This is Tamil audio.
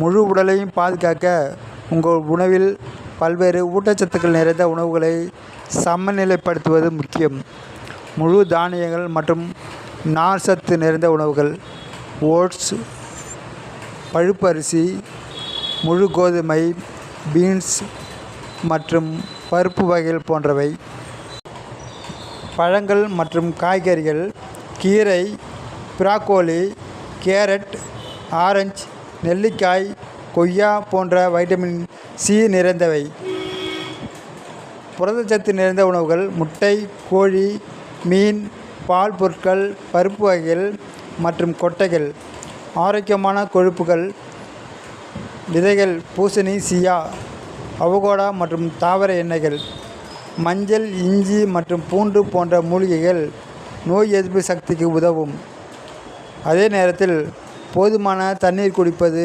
முழு உடலையும் பாதுகாக்க உங்கள் உணவில் பல்வேறு ஊட்டச்சத்துக்கள் நிறைந்த உணவுகளை சமநிலைப்படுத்துவது முக்கியம். முழு தானியங்கள் மற்றும் நார்ச்சத்து நிறைந்த உணவுகள் ஓட்ஸ் பழுப்பு அரிசி முழு கோதுமை பீன்ஸ் மற்றும் பருப்பு வகைகள் போன்றவை. பழங்கள் மற்றும் காய்கறிகள் கீரை ப்ராக்கோலி கேரட் ஆரஞ்சு நெல்லிக்காய் கொய்யா போன்ற வைட்டமின் சி நிறைந்தவை. புரதச்சத்து நிறைந்த உணவுகள் முட்டை கோழி மீன் பால் பொருட்கள் பருப்பு வகைகள் மற்றும் கொட்டைகள். ஆரோக்கியமான கொழுப்புகள் விதைகள் பூசணி சியா அவகோடா மற்றும் தாவர எண்ணெய்கள் மஞ்சள் இஞ்சி மற்றும் பூண்டு போன்ற மூலிகைகள் நோய் எதிர்ப்பு சக்திக்கு உதவும். அதே நேரத்தில் போதுமான தண்ணீர் குடிப்பது